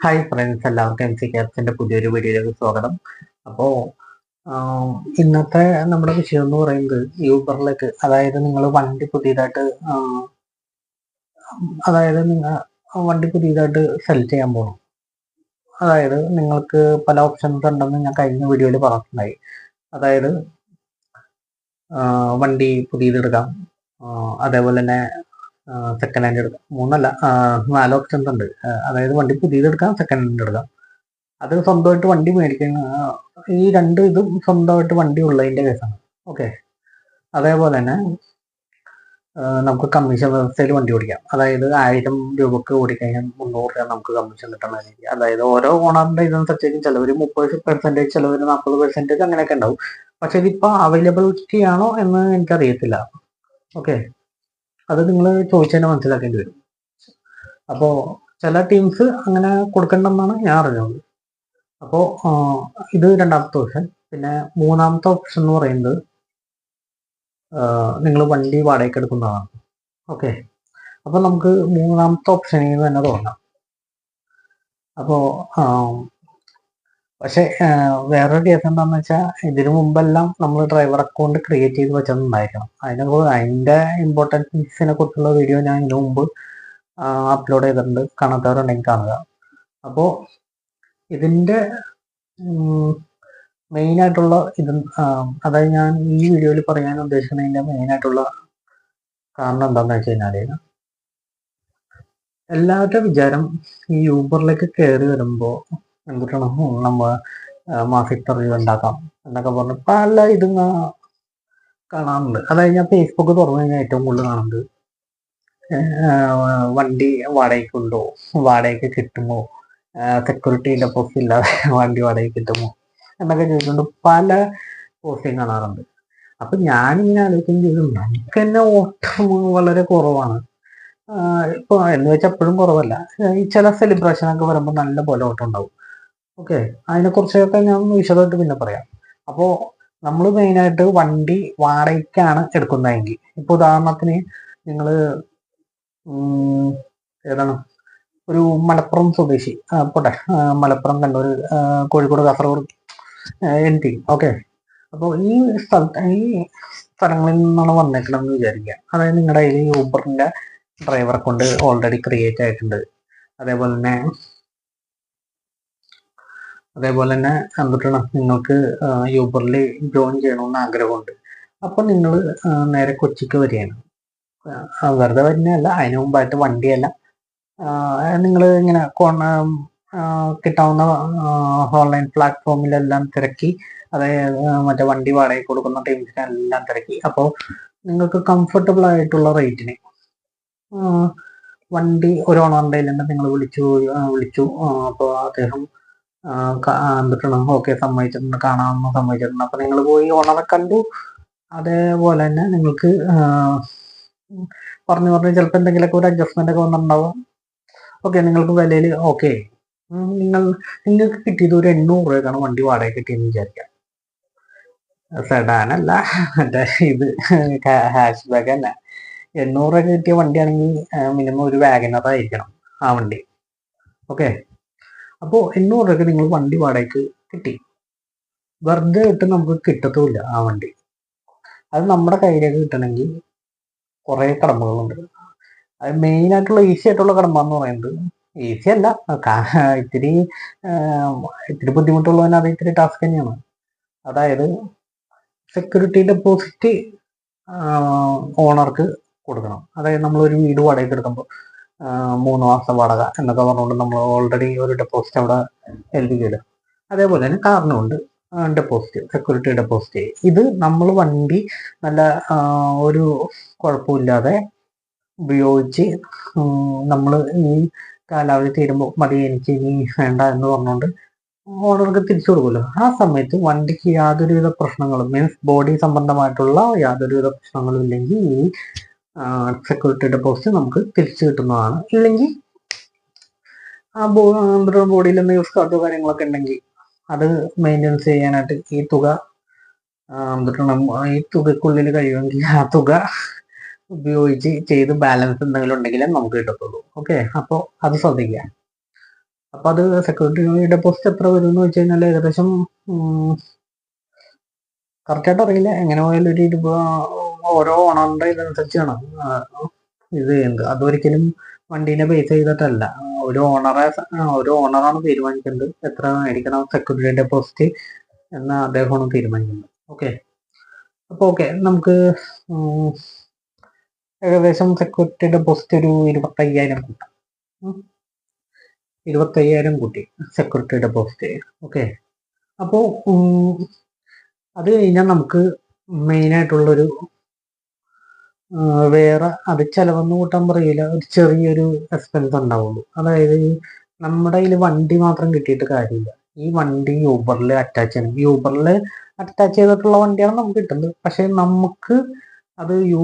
Hi friends എല്ലാവർക്കും M C ക്യാപ്സിന്റെ പുതിയൊരു വീഡിയോയിലേക്ക് സ്വാഗതം. അപ്പോൾ ഇന്നത്തെ നമ്മുടെ വിഷയം എന്ന് പറയുന്നത് യൂബറിലേക്ക് അതായത് നിങ്ങൾ വണ്ടി പുതിയതായിട്ട് അതായത് നിങ്ങൾ വണ്ടി പുതിയതായിട്ട് സെലക്ട് ചെയ്യാൻ പോകണം അതായത് നിങ്ങൾക്ക് പല ഓപ്ഷൻസ് ഉണ്ടെന്ന് ഞാൻ കഴിഞ്ഞ വീഡിയോയിൽ പറഞ്ഞിട്ടുണ്ടായി. അതായത് വണ്ടി പുതിയതെടുക്കാം അതേപോലെ തന്നെ സെക്കൻഡ് ഹാൻഡ് എടുക്കാം. മൂന്നല്ല നാല് ഓപ്ഷൻസ് ഉണ്ട്. അതായത് വണ്ടി പുതിയതെടുക്കാം സെക്കൻഡ് ഹാൻഡ് എടുക്കാം. അത് സ്വന്തമായിട്ട് വണ്ടി മേടിക്കുന്ന ഈ രണ്ട് ഇതും സ്വന്തമായിട്ട് വണ്ടി ഉള്ളതിന്റെ കേസാണ്. ഓക്കെ അതേപോലെ തന്നെ നമുക്ക് കമ്മീഷൻ വ്യവസ്ഥയിൽ വണ്ടി ഓടിക്കാം. അതായത് ആയിരം രൂപക്ക് ഓടിക്കഴിഞ്ഞാൽ മുന്നൂറ് രൂപ നമുക്ക് കമ്മീഷൻ കിട്ടണ രീതി അതായത് ഓരോ ഓണറിന്റെ ഇതനുസരിച്ച് ചിലവർ മുപ്പത് പെർസെന്റേജ് ചിലവർ നാൽപ്പത് പെർസെന്റേജ് അങ്ങനെയൊക്കെ ഉണ്ടാവും. പക്ഷെ ഇതിപ്പോ അവൈലബിലിറ്റി ആണോ എന്ന് എനിക്കറിയത്തില്ല. ഓക്കെ അത് നിങ്ങൾ ചോദിച്ചതിനെ മനസ്സിലാക്കേണ്ടി വരും. അപ്പോൾ ചില ടീംസ് അങ്ങനെ കൊടുക്കണ്ടെന്നാണ് ഞാൻ അറിഞ്ഞത്. അപ്പോൾ ഇത് രണ്ടാമത്തെ ഓപ്ഷൻ പിന്നെ മൂന്നാമത്തെ ഓപ്ഷൻ എന്ന് പറയുന്നത് നിങ്ങൾ വണ്ടി വാടകയ്ക്ക് എടുക്കുന്നതാണ് ഓക്കെ അപ്പോൾ നമുക്ക് മൂന്നാമത്തെ ഓപ്ഷനിൽ നിന്ന് തന്നെ തുടങ്ങാം. അപ്പോൾ പക്ഷേ വേറൊരു കേസ് എന്താണെന്ന് വെച്ചാൽ ഇതിനു മുമ്പെല്ലാം നമ്മൾ ഡ്രൈവർ അക്കൗണ്ട് ക്രിയേറ്റ് ചെയ്ത് വെച്ചിട്ടുണ്ടായിരിക്കണം അതിനെ അതിന്റെ ഇമ്പോർട്ടൻസിനെ കുറിച്ചുള്ള വീഡിയോ ഞാൻ ഇതിനു മുമ്പ് അപ്ലോഡ് ചെയ്തിട്ടുണ്ട്. കാണാത്തവരുണ്ടെങ്കിൽ കാണുക. അപ്പോൾ മെയിൻ ആയിട്ടുള്ള ഇത് അതായത് ഞാൻ ഈ വീഡിയോയിൽ പറയാൻ ഉദ്ദേശിക്കുന്നതിന്റെ മെയിൻ ആയിട്ടുള്ള കാരണം എന്താണെന്ന് വെച്ച് കഴിഞ്ഞാൽ എല്ലാവരുടെ വിചാരം ഈ യൂബറിലേക്ക് കയറി വരുമ്പോൾ എന്തുട്ടാണ് നമ്മ മാസം ഇത്ര ഉണ്ടാക്കാം എന്നൊക്കെ പറഞ്ഞ് പല ഇതും കാണാറുണ്ട്. അതായത് ഞാൻ ഫേസ്ബുക്ക് തുറന്നു കഴിഞ്ഞാൽ ഏറ്റവും കൂടുതൽ കാണുന്നത് വണ്ടി വാടകയ്ക്ക് ഉണ്ടോ? വാടകയ്ക്ക് കിട്ടുമോ? സെക്യൂരിറ്റി പോസ്റ്റ് ഇല്ലാതെ വണ്ടി വാടകയ്ക്ക് കിട്ടുമോ? എന്നൊക്കെ ചോദിച്ചുകൊണ്ട് പല പോസ്റ്റും കാണാറുണ്ട്. അപ്പൊ ഞാനിങ്ങനെ ചെയ്തു നമുക്ക് തന്നെ ഓട്ടം വളരെ കുറവാണ്. ഇപ്പോൾ ഇപ്പൊ എന്ന് വെച്ചാൽ എപ്പോഴും കുറവല്ല. ഈ ചില സെലിബ്രേഷൻ ഒക്കെ വരുമ്പോൾ നല്ല പോലെ ഓട്ടം ഉണ്ടാവും. ഓക്കെ അതിനെ കുറിച്ചൊക്കെ ഞാൻ വിശദമായിട്ട് പിന്നെ പറയാം. അപ്പോ നമ്മൾ മെയിനായിട്ട് വണ്ടി വാടകയ്ക്കാണ് എടുക്കുന്നതെങ്കിൽ. ഇപ്പൊ ഉദാഹരണത്തിന് നിങ്ങൾ ഏതാണ്? ഒരു മലപ്പുറം സ്വദേശി. പോട്ടെ. Malappuram Kannur Kozhikode Kasaragod N T okay അപ്പോൾ ഈ സ്ഥലത്ത് ഈ സ്ഥലങ്ങളിൽ നിന്നാണ് വന്നേക്കണമെന്ന് വിചാരിക്കുക. അതായത് നിങ്ങളുടെ കയ്യിൽ ഈ ഊബറിന്റെ ഡ്രൈവറെ കൊണ്ട് ഓൾറെഡി ക്രിയേറ്റ് ആയിട്ടുണ്ട്. അതേപോലെ തന്നെ അതേപോലെ തന്നെ എന്തുട്ടാണ് നിങ്ങൾക്ക് യൂബറിൽ ജോയിൻ ചെയ്യണമെന്ന് ആഗ്രഹമുണ്ട്. അപ്പൊ നിങ്ങൾ നേരെ കൊച്ചിക്ക് വരികയാണ്. വെറുതെ വരുന്നതല്ല അതിന് മുമ്പായിട്ട് വണ്ടിയല്ല. നിങ്ങൾ ഇങ്ങനെ കിട്ടാവുന്ന ഓൺലൈൻ പ്ലാറ്റ്ഫോമിലെല്ലാം തിരക്കി അതായത് മറ്റേ വണ്ടി വാടകയ്ക്ക് കൊടുക്കുന്ന ടീംസിനെല്ലാം തിരക്കി. അപ്പോൾ നിങ്ങൾക്ക് കംഫർട്ടബിൾ ആയിട്ടുള്ള റേറ്റിന് വണ്ടി ഒരു ഓണറിന്റെ നിങ്ങൾ വിളിച്ചു വിളിച്ചു. അപ്പോൾ അദ്ദേഹം ആ, ക- ആ, എന്തിട്ടാണ്? ഓക്കെ സമ്മതിച്ചിട്ടുണ്ട്. കാണാമെന്ന് സമ്മതിച്ചിട്ടുണ്ട്. അപ്പൊ നിങ്ങൾ പോയി ഓണറെ കണ്ടു. അതേപോലെ തന്നെ നിങ്ങൾക്ക് പറഞ്ഞു പറഞ്ഞു ചിലപ്പോൾ എന്തെങ്കിലുമൊക്കെ ഒരു അഡ്ജസ്റ്റ്മെന്റ് ഒക്കെ വന്നിട്ടുണ്ടാവും. ഓക്കെ നിങ്ങൾക്ക് വിലയിൽ ഓക്കെ. നിങ്ങൾ നിങ്ങൾക്ക് കിട്ടിയത് ഒരു എണ്ണൂറ് രൂപയ്ക്കാണ് വണ്ടി വാടക കിട്ടിയെന്ന് വിചാരിക്കാം. സെഡാൻ അല്ല മറ്റേ ഇത് ഹാഷ് ബാഗ് തന്നെ. എണ്ണൂറ് രൂപ കിട്ടിയ വണ്ടിയാണെങ്കിൽ മിനിമം ഒരു വാഗനറായിരിക്കണം ആ വണ്ടി. ഓക്കെ. അപ്പോൾ എണ്ണൂറ് രൂപയ്ക്ക് നിങ്ങൾ വണ്ടി വാടകയ്ക്ക് കിട്ടി. വെറുതെ ഇട്ട് നമുക്ക് കിട്ടത്തുമില്ല ആ വണ്ടി. അത് നമ്മുടെ കയ്യിലേക്ക് കിട്ടണമെങ്കിൽ കുറേ കടമ്പകളുണ്ട്. അത് മെയിനായിട്ടുള്ള ഈസി ആയിട്ടുള്ള കടമ്പ എന്ന് പറയുന്നത് ഈസി അല്ല. ഇത്തിരി ഇത്തിരി ബുദ്ധിമുട്ടുള്ളതിന് അത് ഇത്തിരി ടാസ്ക് തന്നെയാണ്. അതായത് സെക്യൂരിറ്റി ഡെപ്പോസിറ്റ് ഓണർക്ക് കൊടുക്കണം. അതായത് നമ്മളൊരു വീട് വാടകയ്ക്ക് എടുക്കുമ്പോൾ മൂന്ന് മാസം വാടക എന്നൊക്കെ പറഞ്ഞുകൊണ്ട് നമ്മൾ ഓൾറെഡി ഒരു ഡെപ്പോസിറ്റ് അവിടെ ഏൽപ്പിക്കില്ല അതേപോലെ തന്നെ കാറിനുണ്ട്. ഡെപ്പോസിറ്റ് സെക്യൂരിറ്റി ഡെപ്പോസിറ്റ് ഇത് നമ്മൾ വണ്ടി നല്ല ഒരു കുഴപ്പമില്ലാതെ ഉപയോഗിച്ച് നമ്മൾ ഈ കാലാവധി തീരുമ്പോൾ മതി എനിക്ക് ഇനി വേണ്ട എന്ന് പറഞ്ഞുകൊണ്ട് ഓണർക്ക് തിരിച്ചു കൊടുക്കുമല്ലോ. ആ സമയത്ത് വണ്ടിക്ക് യാതൊരുവിധ പ്രശ്നങ്ങളും മീൻസ് ബോഡി സംബന്ധമായിട്ടുള്ള യാതൊരുവിധ പ്രശ്നങ്ങളും ഇല്ലെങ്കിൽ ഈ സെക്യൂരിറ്റി ഡെപ്പോസിറ്റ് നമുക്ക് തിരിച്ചു കിട്ടുന്നതാണ്. ഇല്ലെങ്കിൽ ആ ബോഡിയിൽ നിന്ന് യൂസ് കാർഡോ കാര്യങ്ങളൊക്കെ ഉണ്ടെങ്കിൽ അത് മെയിന്റെനൻസ് ചെയ്യാനായിട്ട് ഈ തുക ഈ തുകക്കുള്ളിൽ കഴിയുമെങ്കിൽ ആ തുക ഉപയോഗിച്ച് ചെയ്ത് ബാലൻസ് എന്തെങ്കിലും ഉണ്ടെങ്കിലും നമുക്ക് കിട്ടത്തുള്ളൂ. ഓക്കെ അപ്പോൾ അത് ശ്രദ്ധിക്കുക. അപ്പോൾ അത് സെക്യൂരിറ്റി ഡെപ്പോസിറ്റ് എത്ര വരും എന്ന് വെച്ച് കഴിഞ്ഞാൽ ഏകദേശം കറക്റ്റായിട്ട് അറിയില്ല. എങ്ങനെ പോയാലും ഒരു ഇരുപ ഓരോ ഓണറിന്റെ ഇതനുസരിച്ചാണ്. ഇത് ചെയ്യുന്നത്. അതൊരിക്കലും വണ്ടീനെ ബേസ് ചെയ്തിട്ടല്ല. ഒരു ഓണറെ ഒരു ഓണറാണ് തീരുമാനിക്കുന്നത് എത്ര മേടിക്കണം സെക്യൂരിറ്റി ഡെപ്പോസിറ്റ് എന്ന് അദ്ദേഹമാണ് തീരുമാനിക്കുന്നത്. ഓക്കെ അപ്പോൾ ഓക്കെ നമുക്ക് ഏകദേശം സെക്യൂരിറ്റി ഡെപ്പോസിറ്റ് ഒരു ഇരുപത്തയ്യായിരം കൂട്ടാം. ഇരുപത്തയ്യായിരം കൂട്ടി സെക്യൂരിറ്റി ഡെപ്പോസിറ്റ് ഓക്കെ അപ്പോൾ അത് കഴിഞ്ഞാൽ നമുക്ക് മെയിനായിട്ടുള്ളൊരു വേറെ അത് ചെലവെന്ന് കൂട്ടാൻ പറയില്ല ഒരു ചെറിയൊരു എക്സ്പെൻസ് ഉണ്ടാവുള്ളൂ. അതായത് നമ്മുടെ കയ്യിൽ വണ്ടി മാത്രം കിട്ടിയിട്ട് കാര്യമില്ല. ഈ വണ്ടി യൂബറിൽ അറ്റാച്ച് ചെയ്യണം. യൂബറിൽ അറ്റാച്ച് ചെയ്തിട്ടുള്ള വണ്ടിയാണ് നമുക്ക് കിട്ടുന്നത്. പക്ഷെ നമുക്ക് അത് യൂ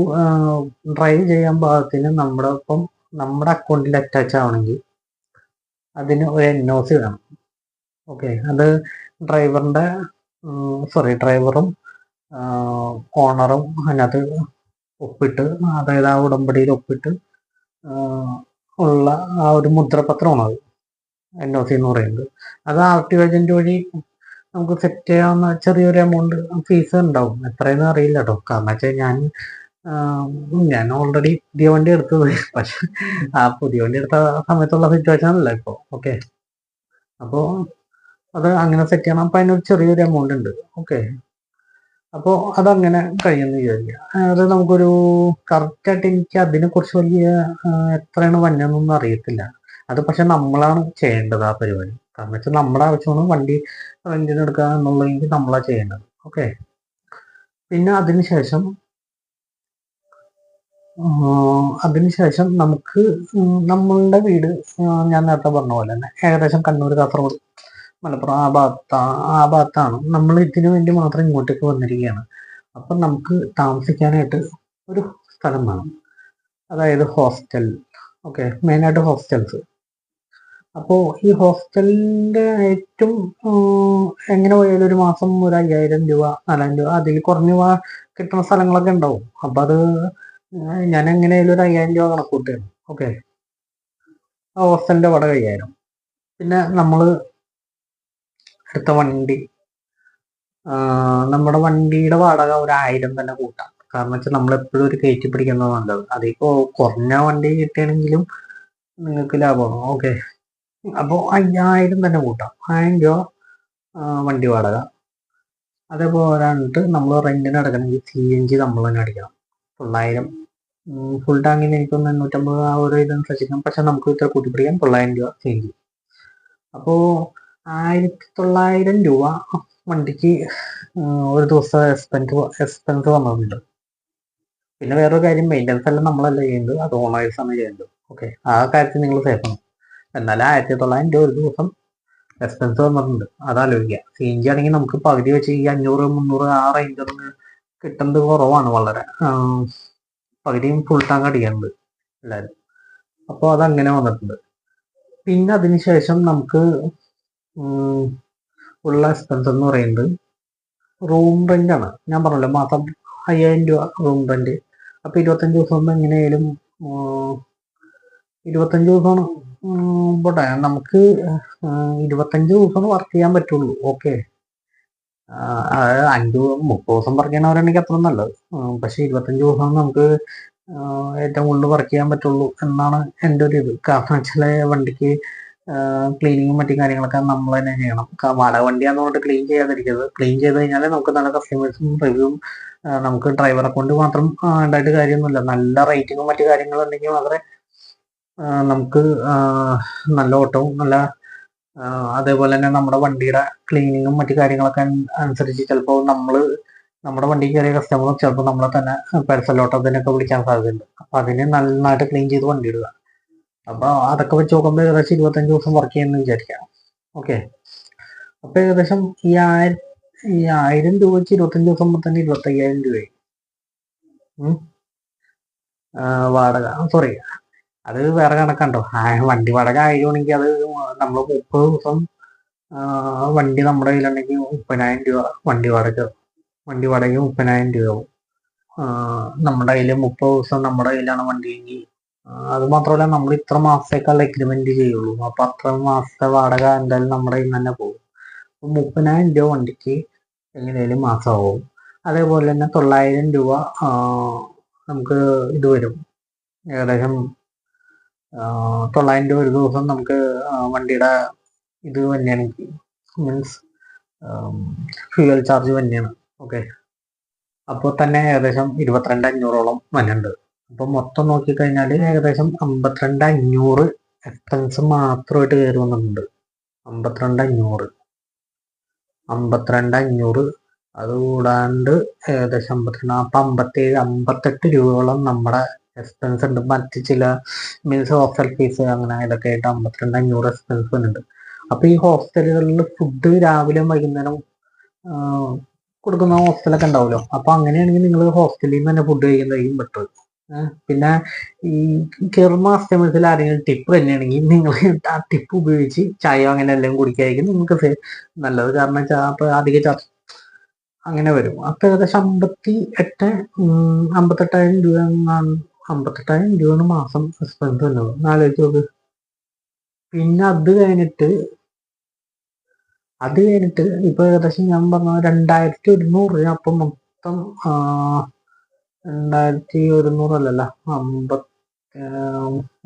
ഡ്രൈവ് ചെയ്യാൻ പാകത്തിന് നമ്മുടെ ഒപ്പം നമ്മുടെ അക്കൗണ്ടിൽ അറ്റാച്ച് ആവണമെങ്കിൽ അതിന് ഒരു എൻ ഒ സി വേണം. ഓക്കെ. അത് ഡ്രൈവറിന്റെ സോറി ഡ്രൈവറും ഓണറും അതിനകത്ത് ഒപ്പിട്ട് അതായത് ആ ഉടമ്പടിയിൽ ഒപ്പിട്ട് ഉള്ള ആ ഒരു മുദ്രപത്രമാണ് അത്. എൻ ഒ സി എന്ന് പറയുന്നത്. അത് ആർ ടി വഴി നമുക്ക് സെറ്റ് ചെയ്യാവുന്ന ചെറിയൊരു എമൗണ്ട് ഫീസ് ഉണ്ടാവും. എത്രയെന്ന് അറിയില്ല കേട്ടോ. കാരണം വെച്ചാൽ ഞാൻ ഞാൻ ഓൾറെഡി പുതിയ വണ്ടി എടുത്തത്. പക്ഷെ ആ പുതിയ വണ്ടി എടുത്ത സമയത്തുള്ള സിറ്റുവേഷൻ അല്ല ഇപ്പോൾ ഓക്കെ അപ്പോൾ അത് അങ്ങനെ സെറ്റ് ചെയ്യണം. അപ്പം അതിനൊരു ചെറിയൊരു എമൗണ്ട് ഉണ്ട്. ഓക്കെ അപ്പോൾ അതങ്ങനെ കഴിയുമെന്ന് വിചാരിക്കുക. അത് നമുക്കൊരു കറക്റ്റായിട്ട് എനിക്ക് അതിനെക്കുറിച്ച് വലിയ എത്രയാണ് വന്നതെന്നൊന്നും അറിയത്തില്ല. അത് പക്ഷെ നമ്മളാണ് ചെയ്യേണ്ടത് ആ പരിപാടി. കാരണം വെച്ചാൽ നമ്മുടെ ആവശ്യമാണ് വണ്ടി റെന്റിന് എടുക്കുക എന്നുള്ളതെങ്കിൽ നമ്മളാ ചെയ്യേണ്ടത്. ഓക്കെ? പിന്നെ അതിനുശേഷം അതിനുശേഷം നമുക്ക് നമ്മളുടെ വീട് ഞാൻ നേരത്തെ പറഞ്ഞ പോലെ തന്നെ ഏകദേശം കണ്ണൂർ കാസർഗോഡ് മലപ്പുറം ആ ഭാഗത്ത് ആ ഭാഗത്താണ്. നമ്മൾ ഇതിനു വേണ്ടി മാത്രം ഇങ്ങോട്ടേക്ക് വന്നിരിക്കുകയാണ്. അപ്പം നമുക്ക് താമസിക്കാനായിട്ട് ഒരു സ്ഥലം വേണം. അതായത് ഹോസ്റ്റൽ. ഓക്കെ മെയിനായിട്ട് ഹോസ്റ്റൽസ്. അപ്പോൾ ഈ ഹോസ്റ്റലിന്റെ ഏറ്റവും എങ്ങനെ പോയാലും ഒരു മാസം ഒരു അയ്യായിരം രൂപ നാലായിരം രൂപ അതിൽ കുറഞ്ഞ രൂപ കിട്ടുന്ന സ്ഥലങ്ങളൊക്കെ ഉണ്ടാവും. അപ്പം അത് ഞാൻ എങ്ങനെയായാലും ഒരു അയ്യായിരം രൂപ കണക്കൂട്ടുകയാണ് ഓക്കെ. ആ ഹോസ്റ്റലിന്റെ അയ്യായിരം. പിന്നെ നമ്മൾ എടുത്ത വണ്ടി. നമ്മുടെ വണ്ടിയുടെ വാടക ഒരു ആയിരം തന്നെ കൂട്ടാം. കാരണം വെച്ചാൽ നമ്മൾ എപ്പോഴും ഒരു കയറ്റി പിടിക്കുന്നത് നല്ലത് അതിപ്പോ കുറഞ്ഞ വണ്ടി കിട്ടിയാണെങ്കിലും നിങ്ങൾക്ക് ലാഭമാണ് ഓക്കെ അപ്പോൾ അയ്യായിരം തന്നെ കൂട്ടാം. ആയിരം രൂപ വണ്ടി വാടക. അതേപോലെ നമ്മൾ റെന്റിന് അടക്കണമെങ്കിൽ സി എൻ ജി നമ്മൾ തന്നെ അടിക്കണം. തൊള്ളായിരം. ഫുൾ ടാങ്കിന് എനിക്കൊന്ന് എണ്ണൂറ്റമ്പത് ആ ഒരു ഇതനുസരിച്ചിരിക്കും പക്ഷെ നമുക്ക് ഇത്ര കൂട്ടിപ്പിടിക്കാം തൊള്ളായിരം രൂപ സി എൻ ജി അപ്പോൾ ആയിരത്തി തൊള്ളായിരം രൂപ വണ്ടിക്ക് ഒരു ദിവസം എക്സ്പെൻസ് എക്സ്പെൻസ് വന്നിട്ടുണ്ട്. പിന്നെ വേറൊരു കാര്യം മെയിന്റനൻസ് എല്ലാം നമ്മളല്ല ചെയ്യുന്നത്. അത് ഓണേഴ്സ് ആണ് ചെയ്യുന്നത് ഓക്കെ ആ കാര്യത്തിൽ നിങ്ങൾ സേഫ് ആണ്. എന്നാലും ആയിരത്തി തൊള്ളായിരം രൂപ ഒരു ദിവസം എക്സ്പെൻസ് വന്നിട്ടുണ്ട്. അത് ആലോചിക്കുക. സി എൻ ജി ആണെങ്കിൽ നമുക്ക് പകുതി വെച്ച് ഈ അഞ്ഞൂറ് മുന്നൂറ് ആ റേഞ്ചൊന്നും കിട്ടുന്നത് കുറവാണ് വളരെ. പകുതിയും ഫുൾ ടാങ്ക് അടിക്കുന്നത് എല്ലാവരും. അപ്പോൾ അതങ്ങനെ വന്നിട്ടുണ്ട്. പിന്നെ അതിനുശേഷം നമുക്ക് ഉള്ള എക്സ്പെൻസ് എന്ന് പറയുന്നത് റൂം റെന്റാണ് ഞാൻ പറഞ്ഞല്ലോ മാസം അയ്യായിരം രൂപ റൂം റെന്റ് അപ്പോൾ ഇരുപത്തഞ്ച് ദിവസം കൊണ്ട് എങ്ങനെയായാലും ഇരുപത്തഞ്ച് ദിവസമാണ് പോട്ടെ നമുക്ക് ഇരുപത്തഞ്ച് ദിവസം വർക്ക് ചെയ്യാൻ പറ്റുള്ളൂ. ഓക്കെ അഞ്ച് മുപ്പത് ദിവസം വർക്ക് ചെയ്യണവരാണെങ്കിൽ അത്ര നല്ലത്. പക്ഷേ ഇരുപത്തഞ്ച് ദിവസം നമുക്ക് ഏറ്റവും കൂടുതൽ വർക്ക് ചെയ്യാൻ പറ്റുള്ളൂ എന്നാണ് എന്റെ ഒരു ഇത്. കാരണം വെച്ചാൽ വണ്ടിക്ക് ക്ലീനിങ്ങും മറ്റു കാര്യങ്ങളൊക്കെ നമ്മൾ തന്നെ ചെയ്യണം. വാടക വണ്ടിയാന്ന് പറഞ്ഞിട്ട് ക്ലീൻ ചെയ്യാതിരിക്കരുത്. ക്ലീൻ ചെയ്ത് കഴിഞ്ഞാൽ നമുക്ക് നല്ല കസ്റ്റമേഴ്സും റിവ്യൂവും നമുക്ക് ഡ്രൈവർ അക്കൗണ്ട് മാത്രം ഉണ്ടായിട്ട് കാര്യമൊന്നുമില്ല. നല്ല റേറ്റിങ്ങും മറ്റു കാര്യങ്ങളും ഉണ്ടെങ്കിൽ മാത്രമേ നമുക്ക് നല്ല ഓട്ടവും നല്ല അതേപോലെ തന്നെ നമ്മുടെ വണ്ടിയുടെ ക്ലീനിങ്ങും മറ്റു കാര്യങ്ങളൊക്കെ അനുസരിച്ച് ചിലപ്പോൾ നമ്മൾ നമ്മുടെ വണ്ടി കയറിയ കസ്റ്റമർ ചിലപ്പോൾ നമ്മളെ തന്നെ പെർസൽ ഓട്ടത്തിനൊക്കെ വിളിക്കാൻ സാധ്യതയുണ്ട്. അപ്പൊ അതിന് നന്നായിട്ട് ക്ലീൻ ചെയ്ത് വണ്ടി ഇടുക. അപ്പൊ അതൊക്കെ വെച്ച് നോക്കുമ്പോൾ ഏകദേശം ഇരുപത്തഞ്ച് ദിവസം വർക്ക് ചെയ്യുമെന്ന് വിചാരിക്കാം. ഓക്കെ അപ്പോൾ ഏകദേശം ഈ ആയിരം ഈ ആയിരം രൂപ വെച്ച് ഇരുപത്തഞ്ച് ദിവസം മുമ്പ് തന്നെ ഇരുപത്തയ്യായിരം രൂപയായി. വാടക. സോറി അത് വേറെ കണക്കുണ്ടോ വണ്ടി വാടക ആയിരുന്നെങ്കിൽ അത് നമ്മൾ മുപ്പത് ദിവസം വണ്ടി നമ്മുടെ കയ്യിലുണ്ടെങ്കിൽ മുപ്പതിനായിരം രൂപ വണ്ടി വാടക. വണ്ടി വാടക മുപ്പതിനായിരം രൂപയാവും. നമ്മുടെ കയ്യിൽ മുപ്പത് ദിവസം നമ്മുടെ കയ്യിലാണ് വണ്ടിയെങ്കിൽ അത് മാത്രമല്ല നമ്മൾ ഇത്ര മാസത്തേക്കുള്ള എഗ്രിമെന്റ് ചെയ്യുള്ളൂ. അപ്പൊ അത്ര മാസത്തെ വാടക എന്തായാലും നമ്മുടെ കയ്യിൽ തന്നെ പോകും. മുപ്പതിനായിരം രൂപ വണ്ടിക്ക് എങ്ങനെയാലും മാസമാവും. അതേപോലെ തന്നെ തൊള്ളായിരം രൂപ നമുക്ക് ഇത് വരും. ഏകദേശം തൊള്ളായിരം രൂപ ഒരു ദിവസം നമുക്ക് വണ്ടിയുടെ ഇത് തന്നെയാണ്. മീൻസ് ഫ്യൂവൽ ചാർജ് തന്നെയാണ്. ഓക്കെ അപ്പോൾ തന്നെ ഏകദേശം ഇരുപത്തിരണ്ട് അഞ്ഞൂറോളം വന്നുണ്ട് അപ്പോൾ മൊത്തം നോക്കിക്കഴിഞ്ഞാൽ ഏകദേശം അമ്പത്തിരണ്ട് അഞ്ഞൂറ് എക്സ്പെൻസ് മാത്രമായിട്ട് കയറി വന്നിട്ടുണ്ട് അമ്പത്തിരണ്ട് അഞ്ഞൂറ്. അമ്പത്തിരണ്ട് അഞ്ഞൂറ്. അത് കൂടാണ്ട് ഏകദേശം അമ്പത്തിരണ്ട് അപ്പം അമ്പത്തേഴ് അമ്പത്തെട്ട് രൂപയോളം നമ്മുടെ എക്സ്പെൻസ് ഉണ്ട്. മറ്റ് ചില മീൻസ് ഹോസ്റ്റൽ ഫീസ് അങ്ങനെ ഇതൊക്കെ ആയിട്ട് അമ്പത്തിരണ്ട് അഞ്ഞൂറ് എക്സ്പെൻസ് വരുന്നുണ്ട്. അപ്പൊ ഈ ഹോസ്റ്റലുകളിൽ ഫുഡ് രാവിലെ വൈകുന്നേരം കൊടുക്കുന്ന ഹോസ്റ്റലൊക്കെ ഉണ്ടാവുമല്ലോ? അപ്പൊ അങ്ങനെയാണെങ്കിൽ നിങ്ങൾ ഹോസ്റ്റലിൽ നിന്ന് തന്നെ ഫുഡ് കഴിക്കുന്നതായിരിക്കും ബെറ്റർ പിന്നെ ഈ കയറുന്ന കസ്റ്റമേഴ്സിൽ ആരെങ്കിലും ടിപ്പ് തന്നെയാണെങ്കിൽ നിങ്ങൾ ആ ടിപ്പ് ഉപയോഗിച്ച് ചായ അങ്ങനെ എല്ലാം കുടിക്കായിരിക്കും നിങ്ങൾക്ക് നല്ലത്. കാരണം അധിക ചർച്ച അങ്ങനെ വരും. അപ്പൊ ഏകദേശം അമ്പത്തി എട്ട് അമ്പത്തെട്ടായിരം രൂപ അമ്പത്തെട്ടായിരം രൂപയാണ് മാസം എക്സ്പെൻസ് തന്നെ ആലോചിച്ച് നോക്ക്. പിന്നെ അത് കഴിഞ്ഞിട്ട് അത് കഴിഞ്ഞിട്ട് ഇപ്പൊ ഏകദേശം ഞാൻ പറഞ്ഞ രണ്ടായിരത്തി ഒരുന്നൂറ് അപ്പം മൊത്തം രണ്ടായിരത്തി ഒരുന്നൂറല്ലല്ല അമ്പത്തി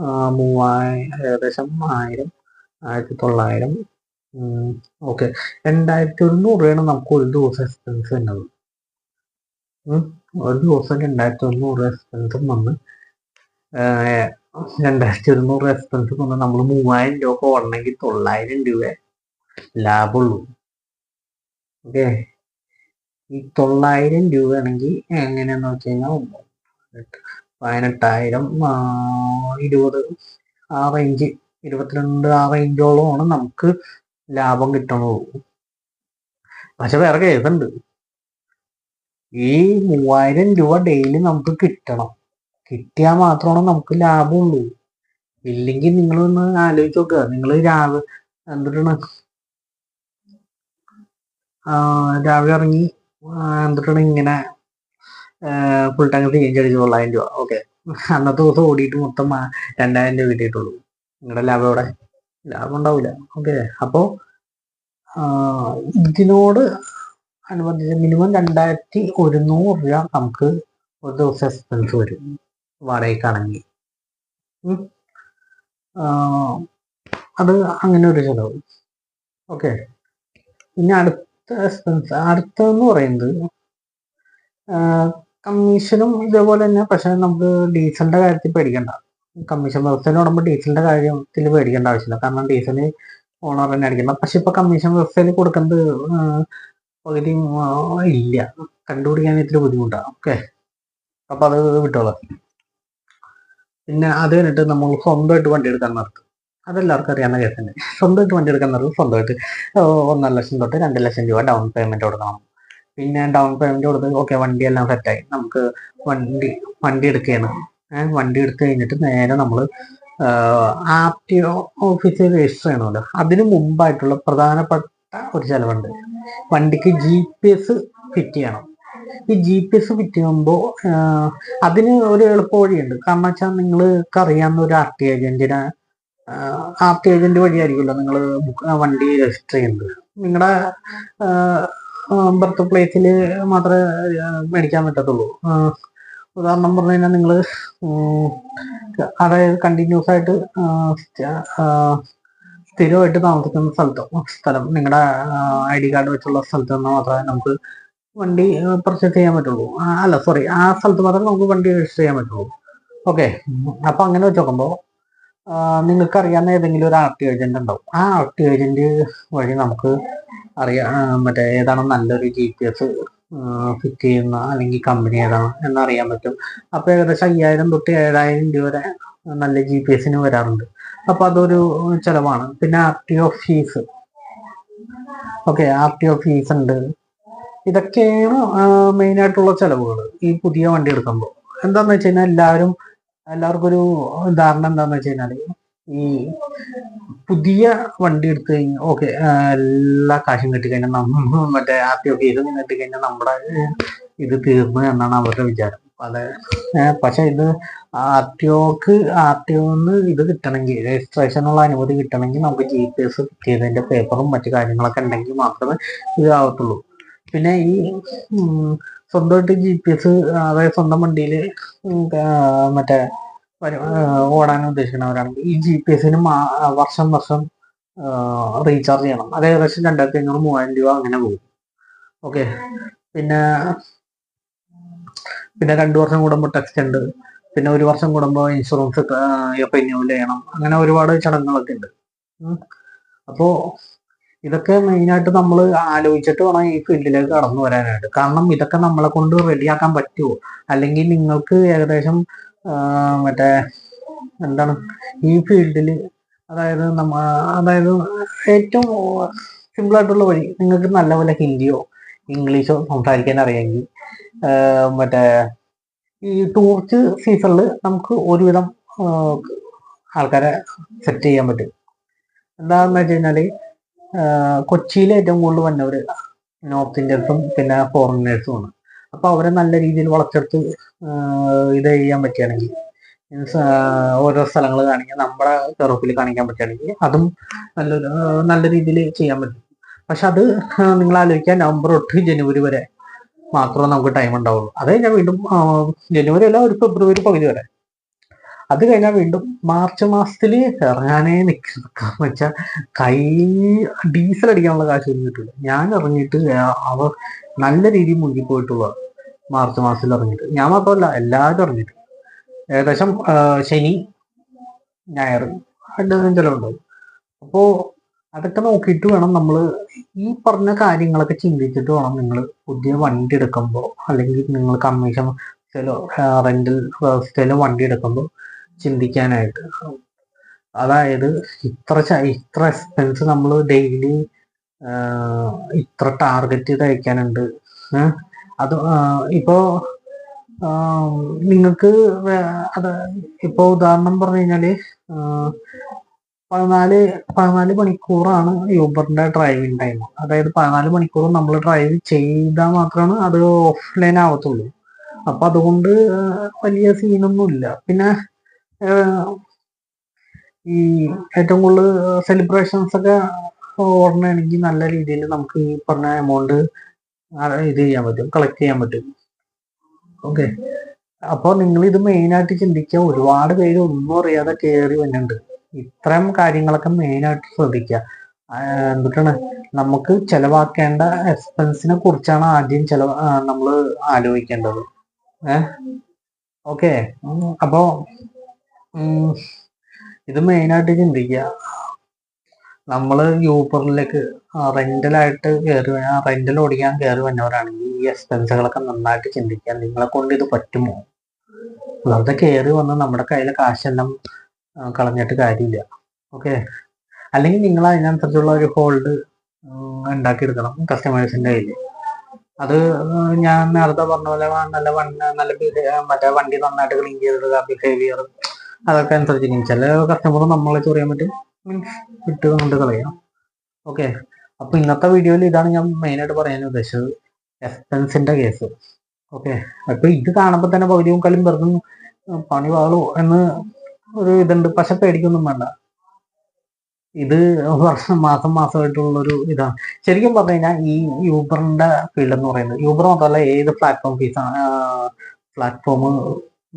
ആ, മൂവായിരം ഏകദേശം ആയിരം ആയിരത്തി തൊള്ളായിരം ഓക്കെ രണ്ടായിരത്തി ഒരുന്നൂറ് രൂപയാണ് നമുക്ക് ഒരു ദിവസം എക്സ്പെൻസ് വരുന്നത്. ഒരു ദിവസം രണ്ടായിരത്തി ഒരുന്നൂറ് എക്സ്പെൻസും വന്ന് രണ്ടായിരത്തി ഒരുന്നൂറ് എക്സ്പെൻസ് വന്ന് നമ്മൾ മൂവായിരം രൂപ ഓടണമെങ്കിൽ തൊള്ളായിരം രൂപ ലാഭമുള്ളൂ ഓക്കെ ഈ തൊള്ളായിരം രൂപയാണെങ്കിൽ എങ്ങനെയാന്ന് വെച്ച് കഴിഞ്ഞാൽ പതിനെട്ടായിരം ഇരുപത് ആ റേഞ്ച് ഇരുപത്തിരണ്ട് ആ റേഞ്ചോളമാണ് നമുക്ക് ലാഭം കിട്ടണത് പക്ഷെ വേറെ കേസുണ്ട്. ഈ മൂവായിരം രൂപ ഡെയിലി നമുക്ക് കിട്ടണം. കിട്ടിയാൽ മാത്രമാണ് നമുക്ക് ലാഭമുള്ളൂ. ഇല്ലെങ്കിൽ നിങ്ങളൊന്ന് ആലോചിച്ച് നോക്കുക നിങ്ങൾ രാവിലെ എന്തിട്ടാണ്? രാവിലെ ഇറങ്ങി ആ, എന്തിട്ടാണ് ഇങ്ങനെ ഫുൾ ടാങ്ക് ചേഞ്ച് അടിച്ച് തൊള്ളായിരം രൂപ. ഓക്കെ അന്നത്തെ ദിവസം ഓടിയിട്ട് മൊത്തം രണ്ടായിരം രൂപ കിട്ടിയിട്ടുള്ളൂ. നിങ്ങളുടെ ലാഭം എവിടെ? ലാഭം ഉണ്ടാവില്ല ഓക്കെ അപ്പോ ആ, ഇതിനോട് അനുബന്ധിച്ച് മിനിമം രണ്ടായിരത്തി ഒരുന്നൂറ് രൂപ നമുക്ക് ഒരു ദിവസം എക്സ്പെൻസ് വരും. വാടകയ്ക്കാണെങ്കിൽ. അത് അങ്ങനെ ഒരു ചെലവ്. ഓക്കെ പിന്നെ അടുത്ത എക്സ്പെൻസ് അടുത്തതെന്ന് പറയുന്നത് കമ്മീഷനും ഇതേപോലെ തന്നെ പക്ഷെ നമുക്ക് ഡീസലിന്റെ കാര്യത്തിൽ പേടിക്കണ്ട. കമ്മീഷൻ വ്യവസ്ഥയിൽ ഓടുമ്പോൾ ഡീസലിന്റെ കാര്യത്തിൽ പേടിക്കേണ്ട ആവശ്യമില്ല. കാരണം ഡീസൽ ഓണർ തന്നെ അടിക്കണം പക്ഷെ ഇപ്പൊ കമ്മീഷൻ വ്യവസ്ഥയിൽ കൊടുക്കുന്നത് ആ, പകുതി ഇല്ല. കണ്ടുപിടിക്കാൻ ഇത്തിരി ബുദ്ധിമുട്ടാണ് ഓക്കെ. അപ്പൊ അത് വിട്ടോളാം. പിന്നെ അത് കഴിഞ്ഞിട്ട് നമ്മൾ സ്വന്തമായിട്ട് വണ്ടി എടുക്കാൻ നിർത്തും അതെല്ലാവർക്കും അറിയാവുന്ന കേസ് തന്നെ സ്വന്തമായിട്ട് വണ്ടി എടുക്കുന്നവർക്ക് സ്വന്തമായിട്ട് ഒന്നര ലക്ഷം തൊട്ട് രണ്ട് ലക്ഷം രൂപ ഡൗൺ പേയ്മെന്റ് കൊടുക്കണം. പിന്നെ ഡൗൺ പേയ്മെന്റ് കൊടുത്ത് ഓക്കെ വണ്ടി എല്ലാം സെറ്റായി നമുക്ക് വണ്ടി വണ്ടി എടുക്കുകയാണ്. വണ്ടി എടുത്തു കഴിഞ്ഞിട്ട് നേരെ നമ്മൾ ആപ്റ്റി ഓഫീസിൽ രജിസ്റ്റർ ചെയ്യണമല്ലോ. അതിന് മുമ്പായിട്ടുള്ള പ്രധാനപ്പെട്ട ഒരു ചെലവുണ്ട്. വണ്ടിക്ക് ജി പി എസ് ഫിറ്റ് ചെയ്യണം. ഈ ജി പി എസ് ഫിറ്റ് ചെയ്യുമ്പോൾ അതിന് ഒരു എളുപ്പ വഴിയുണ്ട് കാരണം വെച്ചാൽ നിങ്ങൾക്ക് അറിയാവുന്ന ഒരു ആർ ടി ഏജന്റിനെ ആർ ടി ഏജന്റ് വഴിയായിരിക്കുമല്ലോ നിങ്ങൾ വണ്ടി രജിസ്റ്റർ ചെയ്യുന്നത്. നിങ്ങളുടെ ബർത്ത് പ്ലേസിൽ മാത്രമേ മേടിക്കാൻ പറ്റത്തുള്ളൂ. ഉദാഹരണം പറഞ്ഞു കഴിഞ്ഞാൽ നിങ്ങൾ അതായത് കണ്ടിന്യൂസ് ആയിട്ട് സ്ഥിരമായിട്ട് താമസിക്കുന്ന സ്ഥലത്തോ സ്ഥലം നിങ്ങളുടെ ഐ ഡി കാർഡ് വെച്ചുള്ള സ്ഥലത്ത് നിന്ന് മാത്രമേ നമുക്ക് വണ്ടി പർച്ചേസ് ചെയ്യാൻ പറ്റുള്ളൂ. അല്ല സോറി ആ സ്ഥലത്ത് മാത്രമേ നമുക്ക് വണ്ടി രജിസ്റ്റർ ചെയ്യാൻ പറ്റുള്ളൂ. ഓക്കെ അപ്പൊ അങ്ങനെ വെച്ച് നോക്കുമ്പോൾ നിങ്ങൾക്ക് അറിയാവുന്ന ഏതെങ്കിലും ഒരു ആർട്ട് ഏജന്റ് ഉണ്ടാവും ആ ആർട്ട് ഏജന്റ് വഴി നമുക്ക് അറിയാം മറ്റേ ഏതാണ് നല്ലൊരു ജി പി എസ് ഫിറ്റ് ചെയ്യുന്ന അല്ലെങ്കിൽ കമ്പനി ഏതാണ് എന്നറിയാൻ പറ്റും. അപ്പൊ ഏകദേശം അയ്യായിരം തൊട്ട് ഏഴായിരം രൂപ വരെ നല്ല ജി പി എസിന് വരാറുണ്ട്. അപ്പൊ അതൊരു ചെലവാണ്. പിന്നെ R T O fees. Okay R T O fees ഉണ്ട്. ഇതൊക്കെയാണ് മെയിൻ ആയിട്ടുള്ള ചെലവുകൾ ഈ പുതിയ വണ്ടി എടുക്കുമ്പോൾ എന്താന്ന് വെച്ച് കഴിഞ്ഞാൽ എല്ലാവരും എല്ലാവർക്കും ഒരു ധാരണ എന്താണെന്ന് വെച്ച് കഴിഞ്ഞാൽ ഈ പുതിയ വണ്ടി എടുത്തു കഴിഞ്ഞാൽ ഓക്കെ എല്ലാ കാശും കിട്ടിക്കഴിഞ്ഞാൽ നമ്മ മറ്റേ ആർ ടി ഒ ഫീസും കിട്ടിക്കഴിഞ്ഞാൽ നമ്മുടെ ഇത് തീർന്നു എന്നാണ് അവരുടെ വിചാരം. അതെ പക്ഷെ ഇത് ആർ ടി ഒക്ക് ആർ ടി ഒന്ന് ഇത് കിട്ടണമെങ്കിൽ രജിസ്ട്രേഷനുള്ള അനുമതി കിട്ടണമെങ്കിൽ നമുക്ക് ജി പി എസ് പേപ്പറും മറ്റു കാര്യങ്ങളൊക്കെ ഉണ്ടെങ്കിൽ മാത്രമേ ഇതാവത്തുള്ളൂ പിന്നെ ഈ സ്വന്തമായിട്ട് ജി പി എസ് അതായത് സ്വന്തം വണ്ടിയിൽ മറ്റേ ഓടാൻ ഉദ്ദേശിക്കുന്നവരാണെങ്കിൽ ഈ ജി പി എസിന് വർഷം വർഷം റീചാർജ് ചെയ്യണം. അത് ഏകദേശം രണ്ടായിരത്തി അഞ്ഞൂറ് മൂവായിരം രൂപ അങ്ങനെ പോകും. ഓക്കെ. പിന്നെ പിന്നെ രണ്ടു വർഷം കൂടുമ്പോൾ ടെക്സ്റ്റ് ഉണ്ട്. പിന്നെ ഒരു വർഷം കൂടുമ്പോൾ ഇൻഷുറൻസ് റിന്യൂവൽ ചെയ്യണം. അങ്ങനെ ഒരുപാട് ചടങ്ങുകളൊക്കെ ഉണ്ട്. അപ്പോൾ ഇതൊക്കെ മെയിനായിട്ട് നമ്മൾ ആലോചിച്ചിട്ട് വേണം ഈ ഫീൽഡിലേക്ക് കടന്നു വരാനായിട്ട്. കാരണം ഇതൊക്കെ നമ്മളെ കൊണ്ട് റെഡിയാക്കാൻ പറ്റുമോ അല്ലെങ്കിൽ നിങ്ങൾക്ക് ഏകദേശം മറ്റേ എന്താണ് ഈ ഫീൽഡിൽ അതായത് നമ്മ അതായത് ഏറ്റവും സിമ്പിൾ ആയിട്ടുള്ള വഴി നിങ്ങൾക്ക് നല്ലപോലെ ഹിന്ദിയോ ഇംഗ്ലീഷോ സംസാരിക്കാൻ അറിയാമെങ്കിൽ മറ്റേ ഈ ടൂറിസ്റ്റ് സീസണിൽ നമുക്ക് ഒരുവിധം ആൾക്കാരെ സെറ്റ് ചെയ്യാൻ പറ്റും. എന്താണെന്ന് വെച്ച് കഴിഞ്ഞാൽ കൊച്ചിയിൽ ഏറ്റവും കൂടുതൽ വന്നവർ നോർത്ത് ഇന്ത്യൻസും പിന്നെ ഫോറിനേഴ്സും ആണ്. അപ്പോൾ അവരെ നല്ല രീതിയിൽ വളച്ചെടുത്ത് ഇത് ചെയ്യാൻ പറ്റുകയാണെങ്കിൽ മീൻസ് ഓരോ സ്ഥലങ്ങൾ കാണിക്കാൻ നമ്മുടെ കെറുപ്പിൽ കാണിക്കാൻ പറ്റുകയാണെങ്കിൽ അതും നല്ലൊരു നല്ല രീതിയിൽ ചെയ്യാൻ പറ്റും. പക്ഷെ അത് നിങ്ങൾ ആലോചിക്കാൻ നവംബർ തൊട്ട് ജനുവരി വരെ മാത്രമേ നമുക്ക് ടൈം ഉണ്ടാവുള്ളൂ. അത് ഞാൻ വീണ്ടും ജനുവരി അല്ല ഒരു ഫെബ്രുവരി പകുതി വരെ. അത് കഴിഞ്ഞാൽ വീണ്ടും മാർച്ച് മാസത്തിൽ ഇറങ്ങാനേ നിൽക്കുന്ന വെച്ചാൽ കൈ ഡീസൽ അടിക്കാനുള്ള കാശ് ഒന്നും കിട്ടില്ല ഞാൻ ഇറങ്ങിയിട്ട് അവർ നല്ല രീതിയിൽ മുങ്ങിപ്പോയിട്ടുള്ള മാർച്ച് മാസത്തിൽ ഇറങ്ങിയിട്ട്. ഞാൻ മാത്രമല്ല എല്ലാവരും ഇറങ്ങിയിട്ട്. ഏകദേശം ശനി ഞായർ രണ്ട് ചിലവുണ്ടാവും അപ്പോൾ അതൊക്കെ നോക്കിയിട്ട് വേണം നമ്മൾ ഈ പറഞ്ഞ കാര്യങ്ങളൊക്കെ ചിന്തിച്ചിട്ട് വേണം നിങ്ങൾ പുതിയ വണ്ടി എടുക്കുമ്പോൾ അല്ലെങ്കിൽ നിങ്ങൾ കമ്മീഷൻ റെന്റൽ വ്യവസ്ഥയിലോ വണ്ടി എടുക്കുമ്പോൾ ചിന്തിക്കാനായിട്ട്. അതായത് ഇത്ര ഇത്ര എക്സ്പെൻസ് നമ്മൾ ഡെയിലി ഇത്ര ടാർഗറ്റ് ചെയ്ത് അയക്കാനുണ്ട്. അത് ഇപ്പോ നിങ്ങൾക്ക് അത് ഇപ്പോ ഉദാഹരണം പറഞ്ഞു കഴിഞ്ഞാൽ പതിനാല് പതിനാല് മണിക്കൂറാണ് യൂബറിന്റെ ഡ്രൈവിംഗ് ടൈം അതായത് പതിനാല് മണിക്കൂർ നമ്മൾ ഡ്രൈവ് ചെയ്താൽ മാത്രമാണ് അത് ഓഫ്ലൈൻ ആവത്തുള്ളൂ. അപ്പൊ അതുകൊണ്ട് വലിയ സീനൊന്നും ഇല്ല പിന്നെ ഈ ഏറ്റവും കൂടുതൽ സെലിബ്രേഷൻസ് ഒക്കെ ഓടണമെങ്കിൽ നല്ല രീതിയിൽ നമുക്ക് ഈ പറഞ്ഞ എമൗണ്ട് ഇത് ചെയ്യാൻ പറ്റും കളക്ട് ചെയ്യാൻ പറ്റും. ഓക്കെ അപ്പോൾ നിങ്ങൾ ഇത് മെയിനായിട്ട് ചിന്തിക്കുക. ഒരുപാട് പേര് ഒന്നും അറിയാതെ കയറി വരുന്നുണ്ട്. ഇത്തരം കാര്യങ്ങളൊക്കെ മെയിനായിട്ട് ശ്രദ്ധിക്കുക. എന്തൊക്കെയാണ് നമുക്ക് ചെലവാക്കേണ്ട എക്സ്പെൻസിനെ കുറിച്ചാണ് ആദ്യം ചെലവ് നമ്മൾ ആലോചിക്കേണ്ടത്. ഏഹ് ഓക്കെ അപ്പോ ഇത് മെയിനായിട്ട് ചിന്തിക്കുക നമ്മൾ യൂബറിലേക്ക് റെന്റലായിട്ട് കയറി റെന്റൽ ഓടിക്കാൻ കയറി വന്നവരാണെങ്കിൽ ഈ എക്സ്പെൻസുകളൊക്കെ നന്നായിട്ട് ചിന്തിക്കുക നിങ്ങളെ കൊണ്ട് ഇത് പറ്റുമോ? വെറുതെ കയറി വന്ന് നമ്മുടെ കയ്യിലെ കാശെല്ലാം കളഞ്ഞിട്ട് കാര്യമില്ല. ഓക്കെ? അല്ലെങ്കിൽ നിങ്ങൾ അതിനനുസരിച്ചുള്ള ഒരു ഹോൾഡ് ഉണ്ടാക്കിയെടുക്കണം കസ്റ്റമേഴ്സിന്റെ കയ്യിൽ അത് ഞാൻ നേരത്തെ പറഞ്ഞ പോലെ നല്ല വണ്ണ നല്ല മറ്റേ വണ്ടി നന്നായിട്ട് ക്ലീൻ ചെയ്തിടുക ബിഹേവിയർ അതൊക്കെ അനുസരിച്ചിരിക്കും ചില കസ്റ്റമർ നമ്മളെ ചൊറിയാൻ പറ്റും. മീൻസ് വിട്ട് കൊണ്ട് കളയാം. ഓക്കെ അപ്പോൾ ഇന്നത്തെ വീഡിയോയിൽ ഇതാണ് ഞാൻ മെയിനായിട്ട് പറയാൻ ഉദ്ദേശിച്ചത്. എക്സ്പെൻസിന്റെ കേസ് ഓക്കെ അപ്പോൾ ഇത് കാണുമ്പോൾ തന്നെ പകുതിയും കലും വെറുതെ പണി വാളോ എന്ന് ഒരു ഇതുണ്ട്. പക്ഷെ പേടിക്കൊന്നും വേണ്ട. ഇത് വർഷം മാസം മാസമായിട്ടുള്ളൊരു ഇതാണ് ശരിക്കും പറഞ്ഞു കഴിഞ്ഞാൽ ഈ യൂബറിന്റെ ഫീൽഡ് എന്ന് പറയുന്നത് യൂബർ മാത്രമല്ല ഏത് പ്ലാറ്റ്ഫോം ഫീസ് പ്ലാറ്റ്ഫോം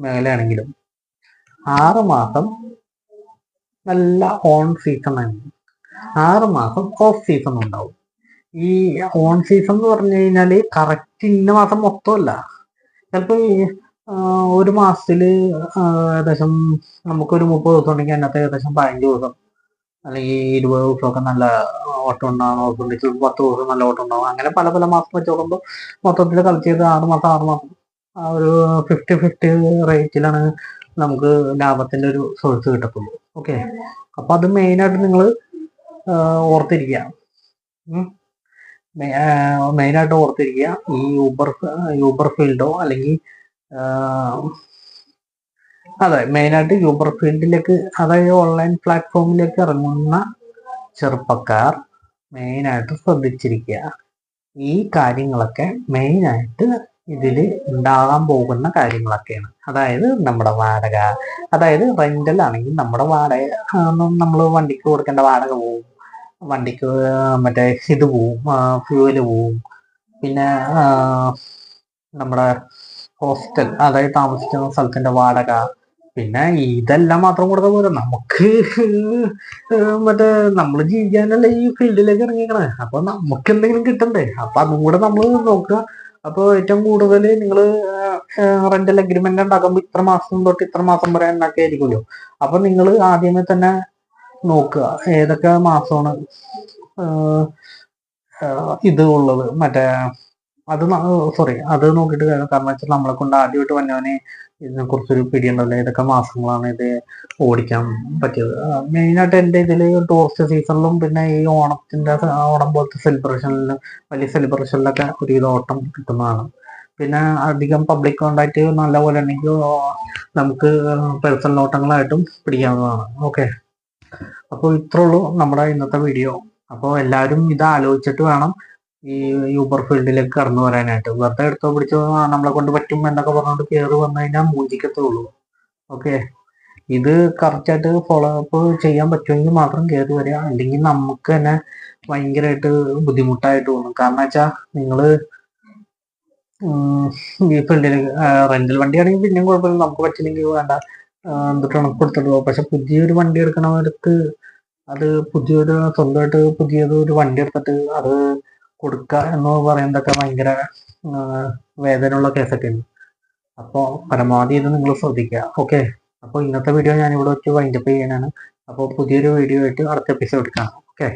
മേഖലയാണെങ്കിലും ആറ് മാസം നല്ല ഓൺ സീസൺ ആയിരുന്നു. ആറ് മാസം ഓഫ് സീസൺ ഉണ്ടാവും. ഈ ഓൺ സീസൺ എന്ന് പറഞ്ഞു കഴിഞ്ഞാൽ കറക്റ്റ് ഇന്ന മാസം മൊത്തമല്ല. ചിലപ്പോൾ ഒരു മാസത്തിൽ ഏകദേശം നമുക്കൊരു മുപ്പത് ദിവസം ഉണ്ടെങ്കിൽ അതിനകത്ത് ഏകദേശം പതിനഞ്ച് ദിവസം അല്ലെങ്കിൽ ഇരുപത് ദിവസമൊക്കെ നല്ല ഓട്ടം ഉണ്ടാകും ചിലപ്പോൾ പത്ത് ദിവസം നല്ല ഓട്ടം ഉണ്ടാകും അങ്ങനെ പല പല മാസം വെച്ച് നോക്കുമ്പോൾ മൊത്തത്തിൽ കളക്ട് ചെയ്ത് ആറ് മാസം ആറ് മാസം. ഒരു ഫിഫ്റ്റി ഫിഫ്റ്റി റേറ്റിലാണ് നമുക്ക് ലാഭത്തിന്റെ ഒരു സോഴ്സ് കിട്ടത്തുള്ളൂ. ഓക്കെ അപ്പൊ അത് മെയിനായിട്ട് നിങ്ങൾ ഓർത്തിരിക്കുക. മെയിനായിട്ട് ഓർത്തിരിക്കുക. ഈ യൂബർ യൂബർ ഫീൽഡോ അല്ലെങ്കിൽ അതെ മെയിനായിട്ട് യൂബർ ഫീൽഡിലേക്ക് അതായത് ഓൺലൈൻ പ്ലാറ്റ്ഫോമിലേക്ക് ഇറങ്ങുന്ന ചെറുപ്പക്കാർ മെയിനായിട്ട് ശ്രദ്ധിച്ചിരിക്കുക. ഈ കാര്യങ്ങളൊക്കെ മെയിനായിട്ട് ഇതിൽ ഉണ്ടാകാൻ പോകുന്ന കാര്യങ്ങളൊക്കെയാണ്. അതായത് നമ്മുടെ വാടക അതായത് റെന്റൽ ആണെങ്കിൽ നമ്മുടെ വാടക നമ്മൾ വണ്ടിക്ക് കൊടുക്കേണ്ട വാടക പോവും. വണ്ടിക്ക് മറ്റേ ഇത് പോവും ഫ്യൂവൽ പോവും. പിന്നെ നമ്മുടെ ഹോസ്റ്റൽ അതായത് താമസിക്കുന്ന സ്ഥലത്തിന്റെ വാടക. പിന്നെ ഇതെല്ലാം മാത്രം കൊടുത്താൽ പോലും നമുക്ക് മറ്റേ നമ്മൾ ജീവിക്കാനല്ല ഈ ഫീൽഡിലേക്ക് ഇറങ്ങിക്കണേ അപ്പൊ നമുക്ക് എന്തെങ്കിലും കിട്ടണ്ടേ? അപ്പൊ അതും കൂടെ നമ്മൾ നോക്കുക. അപ്പൊ ഏറ്റവും കൂടുതൽ നിങ്ങൾ റെന്റൽ അഗ്രിമെന്റ് ഉണ്ടാക്കുമ്പോൾ ഇത്ര മാസം തൊട്ട് ഇത്ര മാസം വരെ എന്നൊക്കെ ആയിരിക്കുമല്ലോ അപ്പൊ നിങ്ങൾ ആദ്യമേ തന്നെ നോക്കുക ഏതൊക്കെ മാസമാണ് ഇത് ഉള്ളത്. മറ്റേ അത് സോറി അത് നോക്കിയിട്ട് കാരണം വെച്ചാൽ നമ്മളെ കൊണ്ട് ആദ്യമായിട്ട് വന്നവനെ ഇതിനെ കുറിച്ചൊരു പിടിയുണ്ടല്ലോ ഇതൊക്കെ മാസങ്ങളാണ് ഇത് ഓടിക്കാൻ പറ്റിയത്. മെയിനായിട്ട് എന്റെ ഇതിൽ ടൂറിസ്റ്റ് സീസണിലും പിന്നെ ഈ ഓണത്തിന്റെ ഓണം പോലത്തെ സെലിബ്രേഷനിലും വലിയ സെലിബ്രേഷനിലൊക്കെ ഒരുവിധം ഓട്ടം കിട്ടുന്നതാണ്. പിന്നെ അധികം പബ്ലിക് കോണ്ടാക്ട് നല്ല പോലെ ഉണ്ടെങ്കിൽ നമുക്ക് പേഴ്സണൽ ഓട്ടങ്ങളായിട്ടും പിടിക്കാവുന്നതാണ്. ഓക്കെ അപ്പോൾ ഇത്രേ ഉള്ളൂ നമ്മുടെ ഇന്നത്തെ വീഡിയോ അപ്പോൾ എല്ലാവരും ഇത് ആലോചിച്ചിട്ട് വേണം ഈ യൂബർ ഫീൽഡിലേക്ക് കടന്നു വരാനായിട്ട്. വെറുതെ എടുത്തോ പിടിച്ചോ നമ്മളെ കൊണ്ട് പറ്റും എന്നൊക്കെ പറഞ്ഞുകൊണ്ട് കയറി വന്നു കഴിഞ്ഞാൽ മൂഞ്ചിക്കത്തേ ഉള്ളൂ ഓക്കെ ഇത് കറക്റ്റായിട്ട് ഫോളോ അപ്പ് ചെയ്യാൻ പറ്റുമെങ്കിൽ മാത്രം കയറി വരിക. അല്ലെങ്കിൽ നമുക്ക് തന്നെ ഭയങ്കരമായിട്ട് ബുദ്ധിമുട്ടായിട്ട് തോന്നും. കാരണം വെച്ചാൽ നിങ്ങൾ ഈ ഫീൽഡിൽ റെന്റൽ വണ്ടി ആണെങ്കിൽ പിന്നെയും കുഴപ്പമില്ല. നമുക്ക് പറ്റില്ലെങ്കിൽ വേണ്ട. എന്ത് കണക്ക് കൊടുത്തിട്ട് പോകാം പക്ഷെ പുതിയൊരു വണ്ടി എടുക്കണവർക്ക് അത് പുതിയൊരു സ്വന്തമായിട്ട് പുതിയത് ഒരു വണ്ടി എടുത്തിട്ട് അത് കൊടുക്കുക എന്ന് പറയുന്നതൊക്കെ ഭയങ്കര വേദനയുള്ള ഉണ്ട് അപ്പോൾ പരമാവധി ഇത് നിങ്ങൾ ശ്രദ്ധിക്കുക. ഓക്കെ? അപ്പോൾ ഇന്നത്തെ വീഡിയോ ഞാൻ ഇവിടെ വെച്ച് വൈൻഡപ്പ് ചെയ്യാനാണ്. അപ്പോൾ പുതിയൊരു വീഡിയോ ആയിട്ട് അടുത്ത എപ്പിസോഡ് കാണാം. ഓക്കെ?